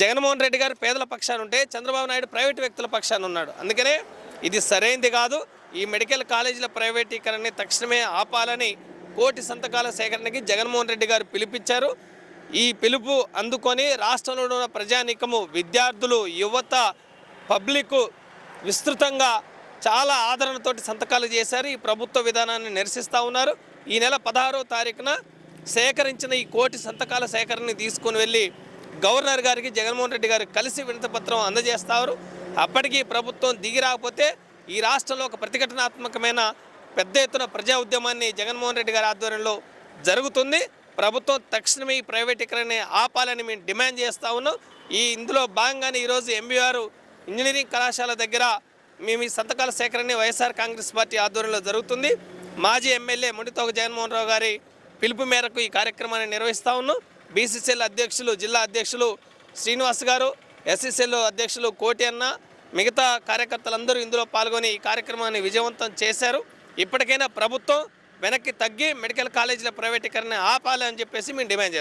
జగన్మోహన్ రెడ్డి గారు పేదల పక్షాన ఉంటే చంద్రబాబు నాయుడు ప్రైవేటు వ్యక్తుల పక్షాన ఉన్నాడు. అందుకనే ఇది సరైంది కాదు. ఈ మెడికల్ కాలేజీల ప్రైవేటీకరణని తక్షణమే ఆపాలని కోటి సంతకాల సేకరణకి జగన్మోహన్ రెడ్డి గారు పిలిపించారు. ఈ పిలుపు అందుకొని రాష్ట్రంలో ఉన్న ప్రజానీకము విద్యార్థులు యువత పబ్లిక్ విస్తృతంగా చాలా ఆదరణతోటి సంతకాలు చేశారు. ఈ ప్రభుత్వ విధానాన్ని నిరసిస్తూ ఉన్నారు. ఈ నెల పదహారో తారీఖున సేకరించిన ఈ కోటి సంతకాల సేకరణని తీసుకుని వెళ్ళి గవర్నర్ గారికి జగన్మోహన్ రెడ్డి గారు కలిసి వినతపత్రం అందజేస్తారు. అప్పటికీ ప్రభుత్వం దిగి రాకపోతే ఈ రాష్ట్రంలో ఒక ప్రతిఘటనాత్మకమైన పెద్ద ఎత్తున ప్రజా ఉద్యమాన్ని జగన్మోహన్ రెడ్డి గారి ఆధ్వర్యంలో జరుగుతుంది. ప్రభుత్వం తక్షణమే ఈ ప్రైవేటీకరణని ఆపాలని మేము డిమాండ్ చేస్తూ ఉన్నాం. ఈ ఇందులో భాగంగానే ఈరోజు ఎంబీఆర్ ఇంజనీరింగ్ కళాశాల దగ్గర మేము ఈ సంతకాల సేకరణ వైఎస్ఆర్ కాంగ్రెస్ పార్టీ ఆధ్వర్యంలో జరుగుతుంది. మాజీ ఎమ్మెల్యే ముడితోక జగన్మోహన్ రావు గారి పిలుపు మేరకు ఈ కార్యక్రమాన్ని నిర్వహిస్తూ ఉన్నాం. బీసీసీఎల్ అధ్యక్షులు జిల్లా అధ్యక్షులు శ్రీనివాస్ గారు ఎస్సీసీఎల్ అధ్యక్షులు కోటి అన్న మిగతా కార్యకర్తలందరూ ఇందులో పాల్గొని ఈ కార్యక్రమాన్ని విజయవంతం చేశారు. ఇప్పటికైనా ప్రభుత్వం వెనక్కి తగ్గి మెడికల్ కాలేజీల ప్రైవేటీకరణ ఆపాలి అని చెప్పేసి మేము డిమాండ్ చేస్తాం